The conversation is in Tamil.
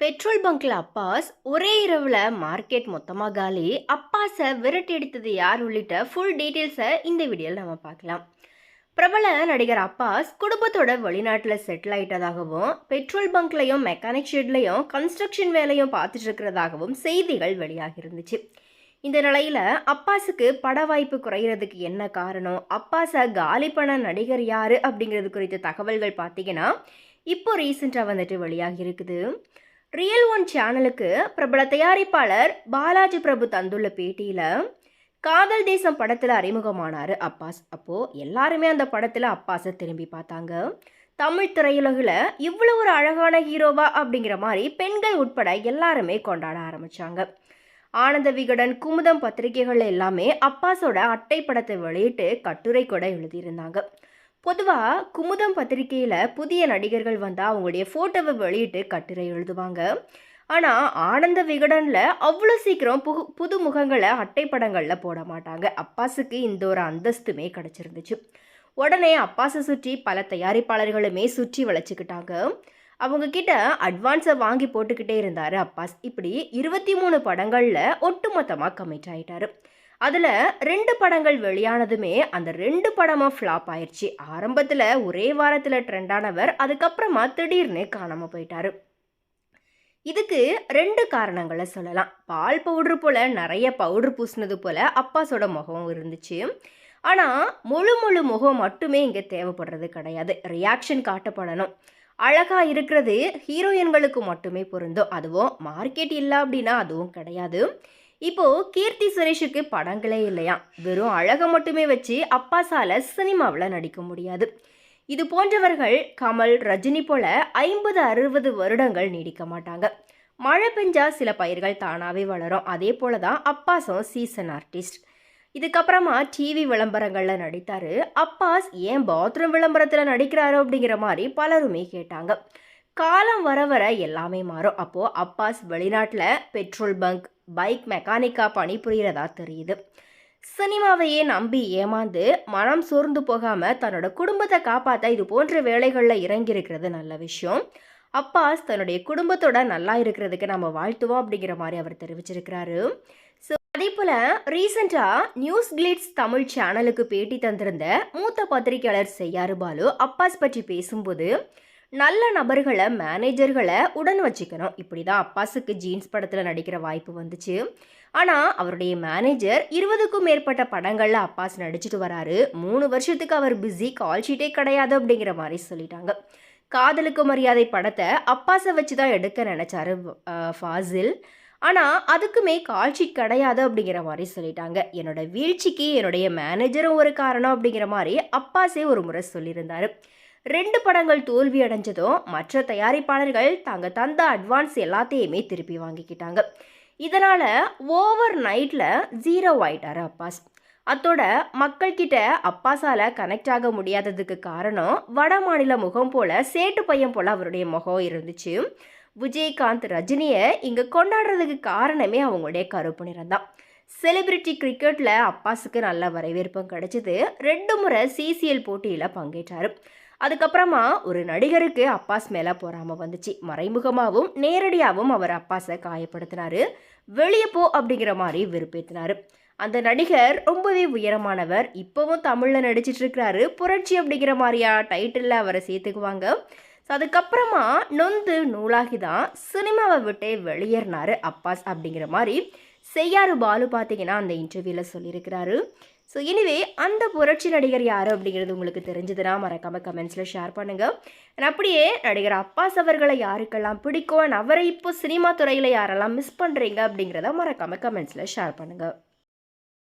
பெட்ரோல் பங்க்ல அப்பாஸ் ஒரே இரவுல மார்க்கெட் மொத்தமாக காலி. அப்பாஸை விரட்டி எடுத்தது யார் உள்ளிட்ட ஃபுல் டீட்டெயில்ஸை இந்த வீடியோவில் நம்ம பார்க்கலாம். பிரபல நடிகர் அப்பாஸ் குடும்பத்தோட வெளிநாட்டில் செட்டில் ஆயிட்டதாகவும் பெட்ரோல் பங்க்லையும் மெக்கானிக் ஷெட்லையும் கன்ஸ்ட்ரக்ஷன் வேலையும் பார்த்துட்டு இருக்கிறதாகவும் செய்திகள் வெளியாகி இருந்துச்சு. இந்த நிலையில் அப்பாஸுக்கு பட வாய்ப்பு குறையிறதுக்கு என்ன காரணம்? அப்பாஸை காலி பண்ண நடிகர் யார் அப்படிங்கிறது குறித்த தகவல்கள் பார்த்தீங்கன்னா இப்போ ரீசெண்டாக வந்துட்டு வெளியாகி இருக்குது. ரியல் ஒன் சேனலுக்கு பிரபல தயாரிப்பாளர் பாலாஜி பிரபு தந்துள்ள பேட்டியில் காதல் தேசம் படத்தில் அறிமுகமானார் அப்பாஸ். அப்போது எல்லாருமே அந்த படத்தில் அப்பாஸை திரும்பி பார்த்தாங்க. தமிழ் திரையுலகில் இவ்வளோ ஒரு அழகான ஹீரோவா அப்படிங்கிற மாதிரி பெண்கள் உட்பட எல்லாருமே கொண்டாட ஆரம்பித்தாங்க ஆனந்த விகடன் குமுதம் பத்திரிகைகள் எல்லாமே அப்பாஸோட அட்டை படத்தை வெளியிட்டு கட்டுரை கூட எழுதியிருந்தாங்க. பொதுவாக குமுதம் பத்திரிகையில் புதிய நடிகர்கள் வந்தால் அவங்களுடைய ஃபோட்டோவை வெளியிட்டு கட்டுரை எழுதுவாங்க. ஆனால் ஆனந்த விகடனில் அவ்வளோ சீக்கிரம் புகு புது முகங்களை அட்டைப்படங்களில் போட மாட்டாங்க. அப்பாஸுக்கு இந்த ஒரு அந்தஸ்துமே கிடச்சிருந்துச்சு. உடனே அப்பாஸை சுற்றி பல தயாரிப்பாளர்களுமே சுற்றி வளைச்சிக்கிட்டாங்க அவங்க கிட்ட அட்வான்ஸை வாங்கி போட்டுக்கிட்டே இருந்தார் அப்பாஸ். இப்படி இருபத்தி மூணு படங்களில் ஒட்டுமொத்தமாக கமிட் ஆயிட்டாரு. அதில் ரெண்டு படங்கள் வெளியானதுமே அந்த ரெண்டு படமும் ஃப்ளாப் ஆயிடுச்சு ஆரம்பத்தில் ஒரே வாரத்தில் ட்ரெண்டானவர் அதுக்கப்புறமா திடீர்னு காணாமல் போயிட்டார். இதுக்கு ரெண்டு காரணங்களை சொல்லலாம். பால் பவுட்ரு போல் நிறைய பவுட்ரு பூசினது போல் அப்பாஸோட முகம் இருந்துச்சு. ஆனால் முழு முழு முகம் மட்டுமே இங்கே தேவைப்படுறது கிடையாது. ரியாக்ஷன் காட்டப்படணும். அழகாக இருக்கிறது ஹீரோயின்களுக்கு மட்டுமே பொருந்தும். அதுவும் மார்க்கெட் இல்லை அப்படின்னா அதுவும் கிடையாது. இப்போது கீர்த்தி சுரேஷுக்கு படங்களே இல்லையா? வெறும் அழகை மட்டுமே வச்சு அப்பாசால சினிமாவில் நடிக்க முடியாது. இது போன்றவர்கள் கமல் ரஜினி போல ஐம்பது அறுபது வருடங்கள் நீடிக்க மாட்டாங்க. மழை பெஞ்சா சில பயிர்கள் தானாகவே வளரும். அதே போல தான் அப்பாஸும் சீசன் ஆர்டிஸ்ட் இதுக்கப்புறமா டிவி விளம்பரங்களில் நடித்தார். அப்பாஸ் ஏன் பாத்ரூம் விளம்பரத்தில் நடிக்கிறாரோ அப்படிங்கிற மாதிரி பலருமே கேட்டாங்க. காலம் வர வர எல்லாமே மாறும். அப்போது அப்பாஸ் வெளிநாட்டில் பெட்ரோல் பங்க் பைக் மெக்கானிக்காக பணிபுரியறதா தெரியுது. சினிமாவையே நம்பி ஏமாந்து மனம் சோர்ந்து போகாமல் தன்னோட குடும்பத்தை காப்பாற்ற இது போன்ற வேலைகளில் இறங்கியிருக்கிறது நல்ல விஷயம். அப்பாஸ் தன்னுடைய குடும்பத்தோட நல்லா இருக்கிறதுக்கு நம்ம வாழ்த்துவோம் அப்படிங்கிற மாதிரி அவர் தெரிவிச்சிருக்கிறாரு. ஸோ அதே போல் ரீசெண்டாக நியூஸ் கிளிட்ஸ் தமிழ் சேனலுக்கு பேட்டி தந்திருந்த மூத்த பத்திரிகையாளர் செய்யாறு பாலு அப்பாஸ் பற்றி பேசும்போது நல்ல நபர்களை மேனேஜர்களை உடன் வச்சுக்கணும். இப்படி தான் அப்பாஸுக்கு ஜீன்ஸ் படத்தில் நடிக்கிற வாய்ப்பு வந்துச்சு. ஆனால் அவருடைய மேனேஜர் இருபதுக்கும் மேற்பட்ட படங்களில் அப்பாஸ் நடிச்சிட்டு வராரு. மூணு வருஷத்துக்கு அவர் பிஸி கால் ஷீட்டே கிடையாது அப்படிங்கிற மாதிரி சொல்லிட்டாங்க. காதலுக்கு மரியாதை படத்தை அப்பாஸை வச்சு தான் எடுக்க நினச்சாரு ஃபாசில். ஆனால் அதுக்குமே கால் கிடையாது அப்படிங்கிற மாதிரி சொல்லிட்டாங்க. என்னோட வீழ்ச்சிக்கு என்னுடைய மேனேஜரும் ஒரு காரணம் அப்படிங்கிற மாதிரி அப்பாஸே ஒரு முறை சொல்லியிருந்தார். ரெண்டு படங்கள் தோல்வி அடைஞ்சதும் மற்ற தயாரிப்பாளர்கள் தாங்க தந்த அட்வான்ஸ் எல்லாத்தையுமே திருப்பி வாங்கிக்கிட்டாங்க. இதனால் ஓவர் நைட்டில் ஜீரோ ஆயிட்டார் அப்பாஸ். அத்தோட மக்கள்கிட்ட அப்பாஸால் கனெக்ட் ஆக முடியாததுக்கு காரணம் வட மாநில முகம் போல் சேட்டு பையன் போல் அவருடைய முகம் இருந்துச்சு. விஜயகாந்த் ரஜினியை இங்கே கொண்டாடுறதுக்கு காரணமே அவங்களுடைய கருப்பு நிறம் தான் செலிபிரிட்டி கிரிக்கெட்டில் அப்பாஸுக்கு நல்ல வரவேற்பும் கிடைச்சிது. ரெண்டு முறை சிசிஎல் போட்டியில் பங்கேற்றார். அதுக்கப்புறமா ஒரு நடிகருக்கு அப்பாஸ் மேலே போகாமல் வந்துச்சு. மறைமுகமாகவும் நேரடியாகவும் அவர் அப்பாஸை காயப்படுத்தினார். வெளியே போ அப்படிங்கிற மாதிரி வெறுப்பேற்றினார் அந்த நடிகர் ரொம்பவே உயரமானவர். இப்போவும் தமிழில் நடிச்சிட்ருக்கிறாரு புரட்சி அப்படிங்கிற மாதிரியா டைட்டிலில் அவரை சேர்த்துக்குவாங்க. ஸோ அதுக்கப்புறமா நொந்து நூலாகி தான் சினிமாவை விட்டே வெளியேறினார் அப்பாஸ் அப்படிங்கிற மாதிரி. செய்யாறு பாலு பார்த்தீங்கன்னா அந்த இன்டர்வியூவில் சொல்லியிருக்கிறாரு. ஸோ எனிவே அந்த புரட்சி நடிகர் யார் அப்படிங்கிறது உங்களுக்கு தெரிஞ்சதுன்னா மறக்காமல் கமெண்ட்ஸில் ஷேர் பண்ணுங்கள் அப்படியே நடிகர் அப்பாஸ் அவர்களை யாருக்கெல்லாம் பிடிக்கும்? அவரை இப்போ சினிமா துறையில் யாரெல்லாம் மிஸ் பண்ணுறீங்க அப்படிங்கிறத மறக்காமல் கமெண்ட்ஸில் ஷேர் பண்ணுங்கள்